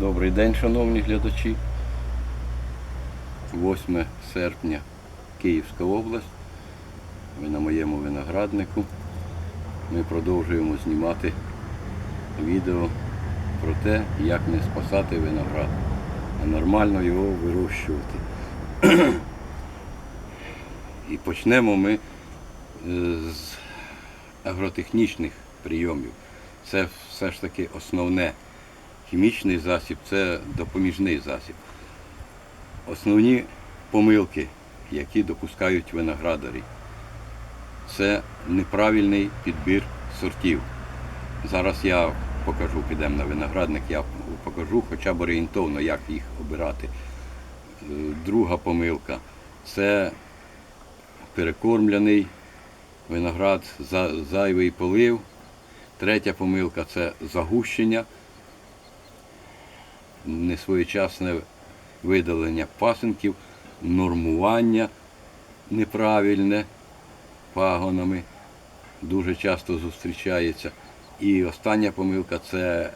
Добрий день, шановні глядачі. 8 серпня, Київська область. Ви на моєму винограднику. Ми продовжуємо знімати відео про те, як не спасати виноград, а нормально його вирощувати. І почнемо ми е, з агротехнічних прийомів. Це все ж таки основне. Хімічний засіб це допоміжний засіб. Основні помилки, які допускають виноградарі, це неправильний підбір сортів. Зараз я покажу, підемо на виноградник, я покажу хоча б орієнтовно, як їх обирати. Е, Друга помилка це перекормлений виноград, за- зайвий полив. Третя помилка це загущення, несвоєчасне видалення пасинків, нормування неправильне пагонами дуже часто зустрічається. І остання помилка це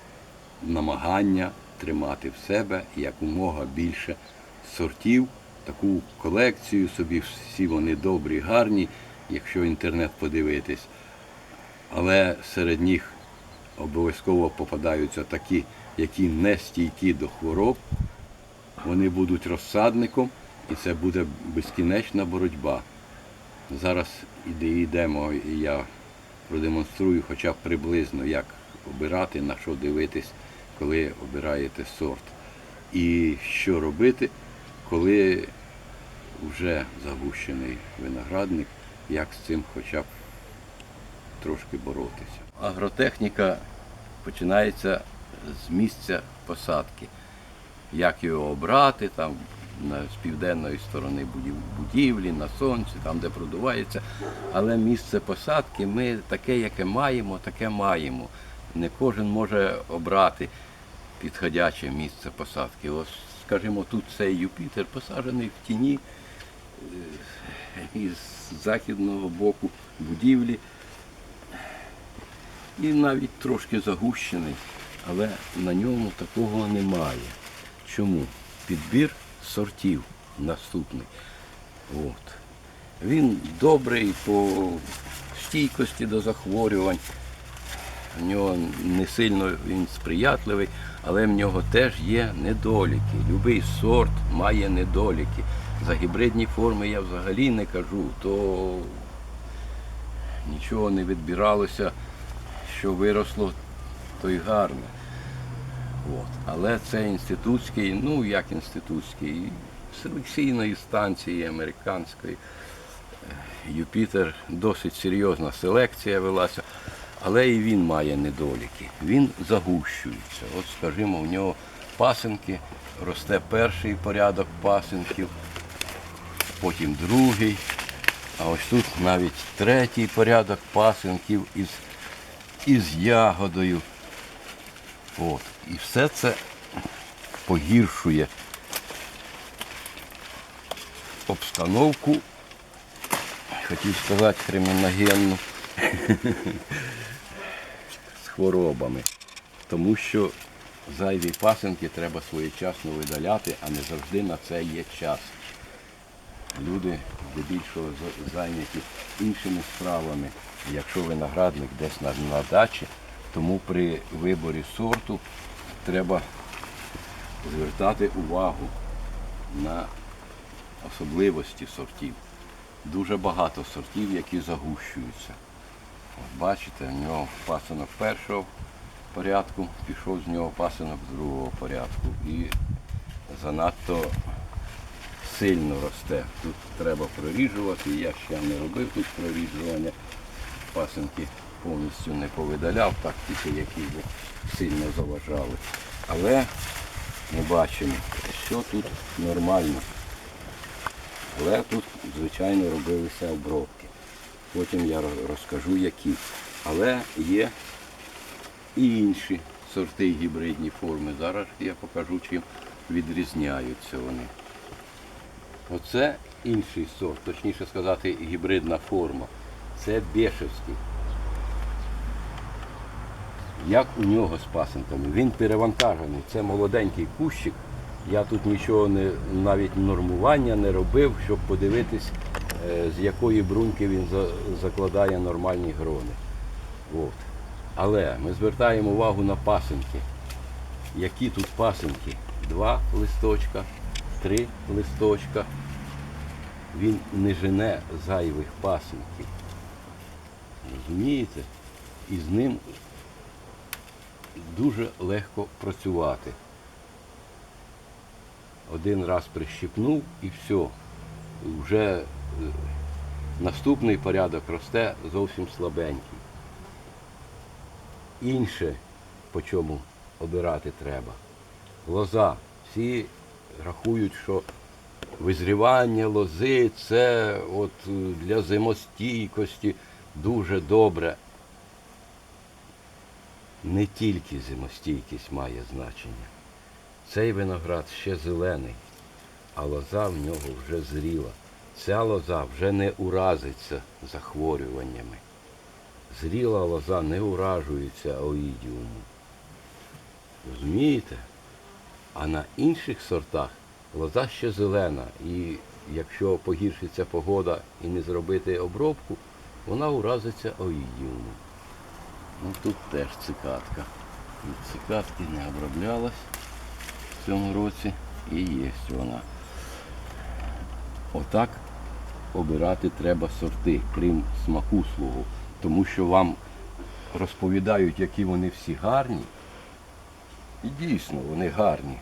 намагання тримати в себе якомога більше сортів, таку колекцію собі, всі вони добрі, гарні, якщо інтернет подивитись. Але серед них обов'язково попадаються такі, які не стійкі до хвороб. Вони будуть розсадником і це буде безкінечна боротьба. Зараз йдемо, і я продемонструю хоча б приблизно, як обирати, на що дивитись, коли обираєте сорт. І що робити, коли вже загущений виноградник, як з цим хоча б трошки боротися. Агротехніка починається з місця посадки. Як його обрати там з південної сторони будів- будівлі, на сонці, там, де продувається. Але місце посадки ми таке, яке маємо, таке маємо. Не кожен може обрати підходяче місце посадки. Ось, скажімо, тут цей Юпітер посаджений в тіні е, із західного боку будівлі. І навіть трошки загущений, але на ньому такого немає. Чому? Підбір сортів наступний. От. Він добрий по стійкості до захворювань. В нього не сильно він сприятливий, але в нього теж є недоліки. Любий сорт має недоліки. За гібридні форми я взагалі не кажу, то нічого не відбиралося, що виросло, то й гарне. От. Але це інститутський, ну як інститутський, селекційної станції американської. Е, Юпітер досить серйозна селекція велася, але і він має недоліки. Він загущується. От, скажімо, в нього пасинки, росте перший порядок пасинків, потім другий, а ось тут навіть третій порядок пасинків із, із ягодою. От. І все це погіршує обстановку, хотів сказати криміногенну, з хворобами. Тому що зайві пасенки треба своєчасно видаляти, а не завжди на це є час. Люди здебільшого зайняті іншими справами. Якщо виноградник десь на, на дачі, тому при виборі сорту треба звертати увагу на особливості сортів. Дуже багато сортів, які загущуються. От бачите, в нього пасинок першого порядку, пішов з нього пасинок другого порядку. І занадто сильно росте. Тут треба проріжувати. Я ще не робив тут проріжування. Пасинки повністю не повидаляв, так тільки які сильно заважали. Але ми бачимо, що тут нормально. Але тут, звичайно, робилися обробки. Потім я розкажу, які. Але є і інші сорти гібридні форми. Зараз я покажу, чим відрізняються вони. Оце інший сорт, точніше сказати, гібридна форма. Це Бешевський. Як у нього з пасинками. Він перевантажений. Це молоденький кущик. Я тут нічого не навіть нормування не робив, щоб подивитись, е, з якої бруньки він закладає нормальні грони. От. Але ми звертаємо увагу на пасинки. Які тут пасинки? Два листочка, три листочка. Він не жене зайвих пасинків. Розумієте? І з ним дуже легко працювати. Один раз прищипнув і все. Вже е, наступний порядок росте зовсім слабенький. Інше, по чому обирати треба. Лоза. Всі рахують, що визрівання лози це от е, для зимостійкості дуже добре. Не тільки зимостійкість має значення. Цей виноград ще зелений, а лоза в нього вже зріла. Ця лоза вже не уразиться захворюваннями. Зріла лоза не уражується оїдіумом. Розумієте? А на інших сортах лоза ще зелена. І якщо погіршиться погода і не зробити обробку, вона уразиться оїдіумом. Ну тут теж цикатка. Цикатки не оброблялась в цьому році і є вона. Отак обирати треба сорти, крім смаку свого. Тому що вам розповідають, які вони всі гарні. І дійсно вони гарні.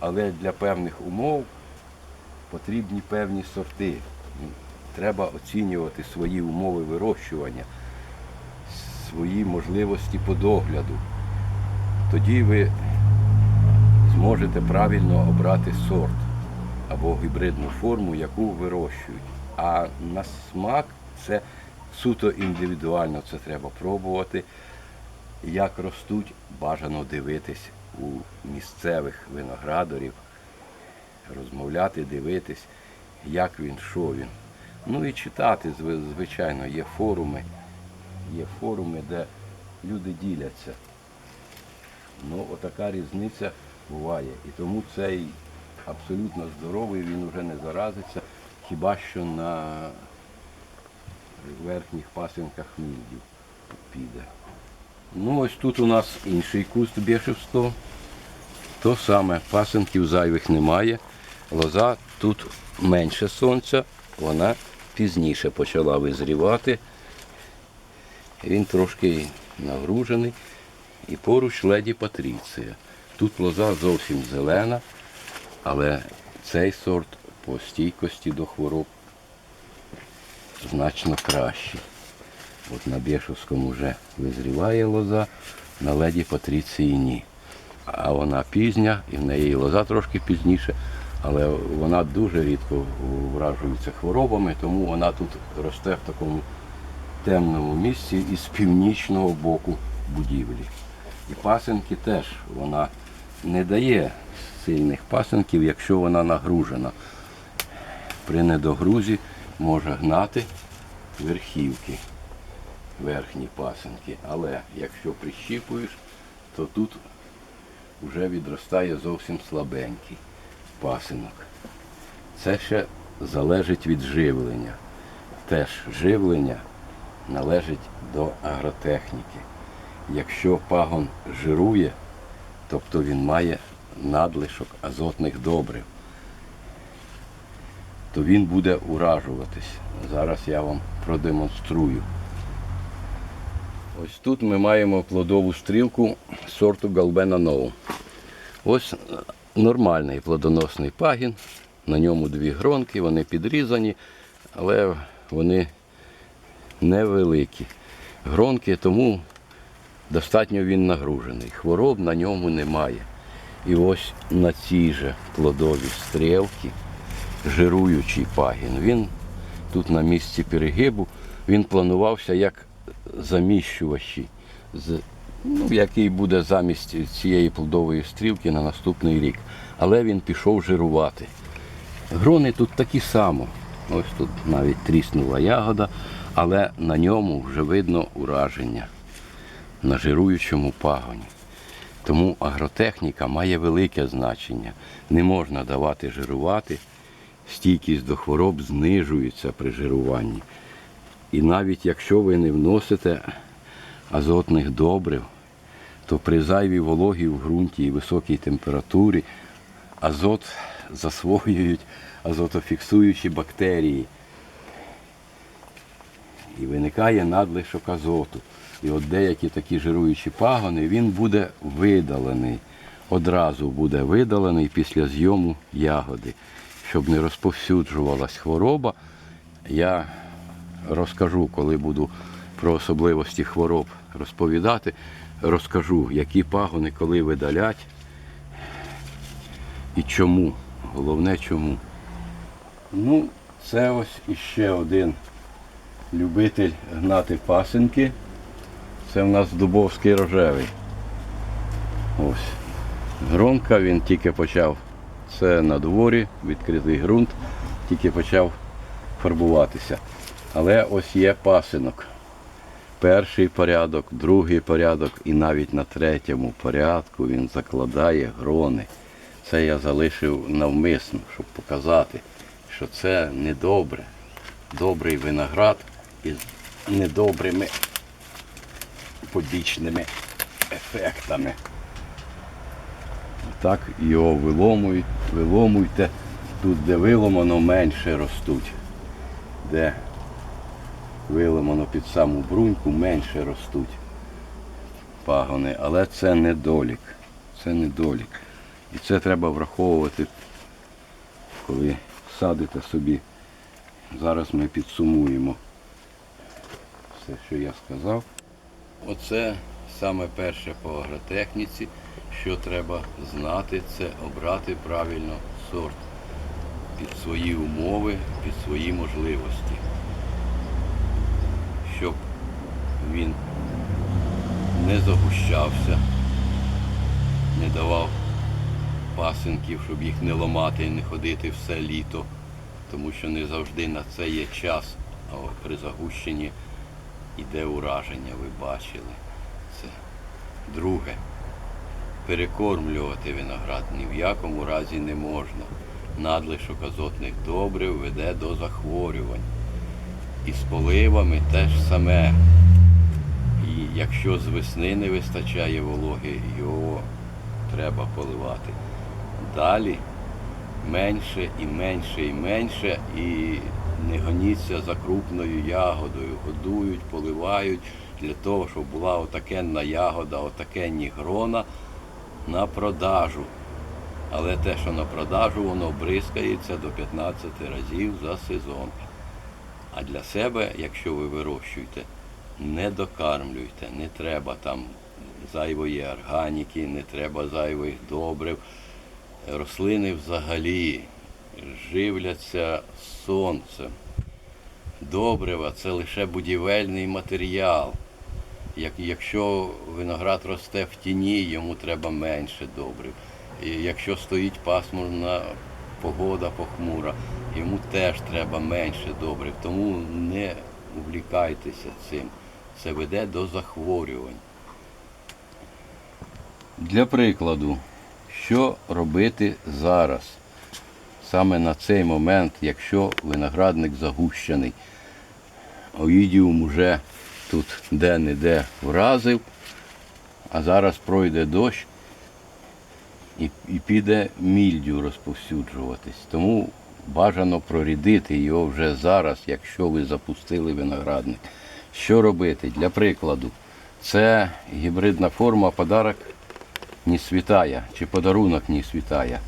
Але для певних умов потрібні певні сорти. Треба оцінювати свої умови вирощування, свої можливості по догляду. Тоді ви зможете правильно обрати сорт або гібридну форму, яку вирощують. А на смак це суто індивідуально, це треба пробувати. Як ростуть, бажано дивитись у місцевих виноградарів, розмовляти, дивитись, як він, що він. Ну і читати, звичайно, є форуми, є форуми, де люди діляться. Ну, отака різниця буває. І тому цей абсолютно здоровий, він вже не заразиться, хіба що на верхніх пасинках мільдів піде. Ну, ось тут у нас інший куст бішевство. То саме, пасинків зайвих немає. Лоза тут менше сонця, вона пізніше почала визрівати. Він трошки нагружений. І поруч леді Патріція. Тут лоза зовсім зелена, але цей сорт по стійкості до хвороб значно кращий. От на Бєшовському вже визріває лоза, на леді Патріції ні. А вона пізня, і в неї лоза трошки пізніше, але вона дуже рідко вражується хворобами, тому вона тут росте в такому темному місці із північного боку будівлі. І пасенки теж вона не дає сильних пасенків, якщо вона нагружена. При недогрузі може гнати верхівки, верхні пасенки. Але якщо прищіпуєш, то тут вже відростає зовсім слабенький пасинок. Це ще залежить від живлення. Теж живлення належить до агротехніки. Якщо пагон жирує, тобто він має надлишок азотних добрив, то він буде уражуватись. Зараз я вам продемонструю. Ось тут ми маємо плодову стрілку сорту Галбена Ноу. Ось нормальний плодоносний пагін. На ньому дві гронки, вони підрізані, але вони невеликі. Гронки, тому достатньо він нагружений. Хвороб на ньому немає. І ось на цій же плодовій стрілці жируючий пагін. Він тут на місці перегибу, він планувався як заміщувачий, з- ну, який буде замість цієї плодової стрілки на наступний рік. Але він пішов жирувати. Грони тут такі само. Ось тут навіть тріснула ягода, але на ньому вже видно ураження. на жируючому пагоні. Тому агротехніка має велике значення. Не можна давати жирувати, стійкість до хвороб знижується при жируванні. І навіть якщо ви не вносите азотних добрив, то при зайвій вологі в ґрунті і високій температурі азот засвоюють азотофіксуючі бактерії. І виникає надлишок азоту. І от деякі такі жируючі пагони, він буде видалений. Одразу буде видалений після зйому ягоди. Щоб не розповсюджувалась хвороба, я розкажу, коли буду про особливості хвороб розповідати, розкажу, які пагони коли видалять і чому. Головне чому. Ну, це ось іще один любитель гнати пасинки. Це в нас дубовський рожевий. Ось. Гронка він тільки почав. Це на дворі, відкритий ґрунт, тільки почав фарбуватися. Але ось є пасинок. Перший порядок, другий порядок і навіть на третьому порядку він закладає грони. Це я залишив навмисно, щоб показати, що це недобре. Добрий виноград із недобрими побічними ефектами. Так його виломують, виломуйте. Тут, де виломано, менше ростуть. Де виломано під саму бруньку, менше ростуть пагони. Але це недолік. Це недолік. І це треба враховувати, коли садите собі. Зараз ми підсумуємо все, що я сказав. Оце саме перше по агротехніці, що треба знати, це обрати правильно сорт під свої умови, під свої можливості, щоб він не загущався, не давав пасинків, щоб їх не ламати і не ходити все літо, тому що не завжди на це є час, а при загущенні іде ураження, ви бачили. Це друге. Перекормлювати виноград ні в якому разі не можна. Надлишок азотних добрив веде до захворювань. І з поливами теж саме. І якщо з весни не вистачає вологи, його треба поливати. Далі менше і менше і менше, і не гоніться за крупною ягодою. Годують, поливають для того, щоб була отакенна ягода, отакенні грона на продажу. Але те, що на продажу, воно бризкається до 15 разів за сезон. А для себе, якщо ви вирощуєте, не докармлюйте, не треба там зайвої органіки, не треба зайвих добрив. Рослини взагалі живляться сонцем. Добрива це лише будівельний матеріал. Як, якщо виноград росте в тіні, йому треба менше добрив. І якщо стоїть пасмурна погода похмура, йому теж треба менше добрив. Тому не увлікайтеся цим. Це веде до захворювань. Для прикладу, що робити зараз? Саме на цей момент, якщо виноградник загущений, оїдіум уже тут де-не-де вразив, а зараз пройде дощ і, і піде мільдю розповсюджуватись. Тому бажано прорідити його вже зараз, якщо ви запустили виноградник. Що робити? Для прикладу, це гібридна форма подарок не світає, чи подарунок не світає.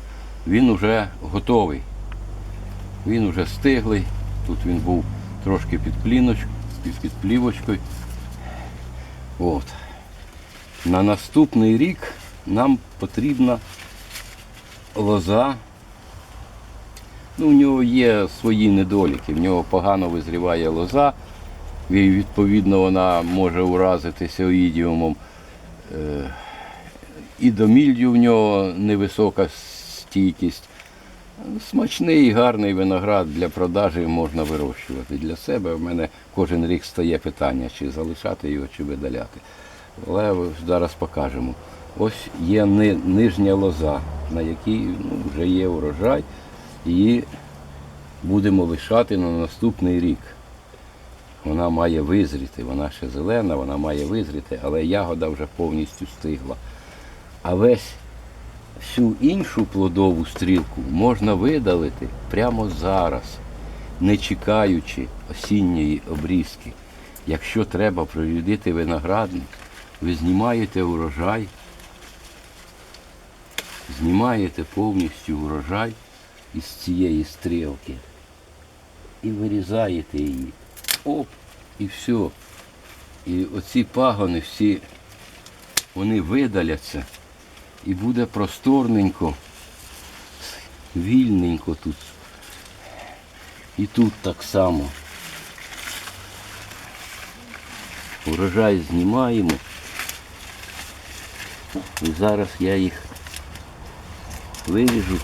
Він вже готовий. Він вже стиглий. Тут він був трошки під пліночкою, під, плівочкою. От. На наступний рік нам потрібна лоза. Ну, в нього є свої недоліки, в нього погано визріває лоза, відповідно вона може уразитися оїдіумом. Е, І до мільдю в нього невисока стійкість. Смачний, гарний виноград для продажі можна вирощувати для себе. У мене кожен рік стає питання, чи залишати його, чи видаляти. Але зараз покажемо. Ось є ни- нижня лоза, на якій ну, вже є урожай. Її будемо лишати на наступний рік. Вона має визріти, вона ще зелена, вона має визріти, але ягода вже повністю стигла. А весь всю іншу плодову стрілку можна видалити прямо зараз, не чекаючи осінньої обрізки. Якщо треба прорядити виноградник, ви знімаєте урожай, знімаєте повністю урожай із цієї стрілки і вирізаєте її. Оп, і все. І оці пагони всі, вони видаляться і буде просторненько, вільненько тут. І тут так само. Урожай знімаємо. І зараз я їх виріжу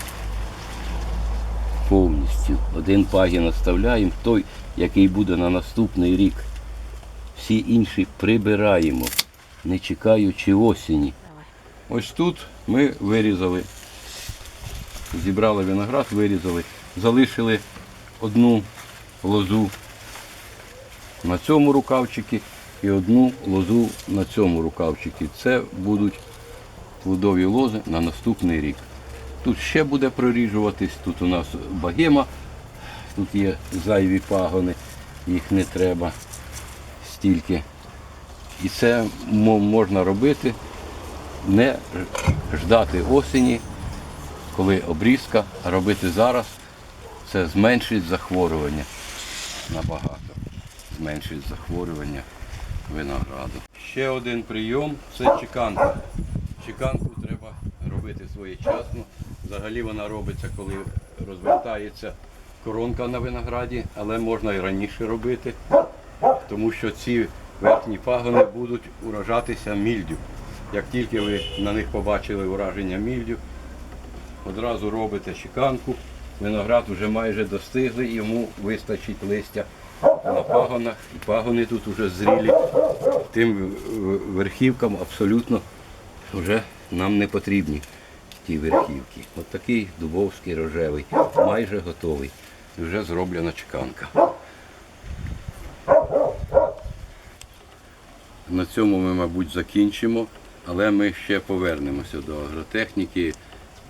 повністю. Один пагін оставляємо, той, який буде на наступний рік. Всі інші прибираємо, не чекаючи осені. Ось тут ми вирізали, зібрали виноград, вирізали, залишили одну лозу на цьому рукавчикі і одну лозу на цьому рукавчикі. Це будуть плодові лози на наступний рік. Тут ще буде проріжуватись, тут у нас багема, тут є зайві пагони, їх не треба стільки. І це можна робити, не ждати осені, коли обрізка, а робити зараз. Це зменшить захворювання набагато. Зменшить захворювання винограду. Ще один прийом це чеканка. Чеканку треба робити своєчасно. Взагалі вона робиться, коли розвертається коронка на винограді, але можна і раніше робити, тому що ці верхні пагони будуть уражатися мільдю. Як тільки ви на них побачили ураження мільдю, одразу робите чеканку. Виноград вже майже достигли, йому вистачить листя на пагонах, і пагони тут вже зрілі. Тим верхівкам абсолютно вже нам не потрібні ті верхівки. От такий дубовський рожевий, майже готовий. І вже зроблена чеканка. На цьому ми, мабуть, закінчимо, але ми ще повернемося до агротехніки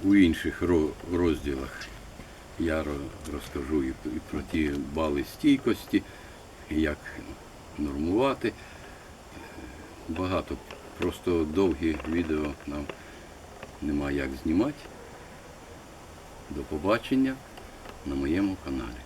у інших розділах. Я розкажу і про ті бали стійкості, як нормувати. Багато. Просто довгі відео нам немає як знімати. До побачення на моєму каналі.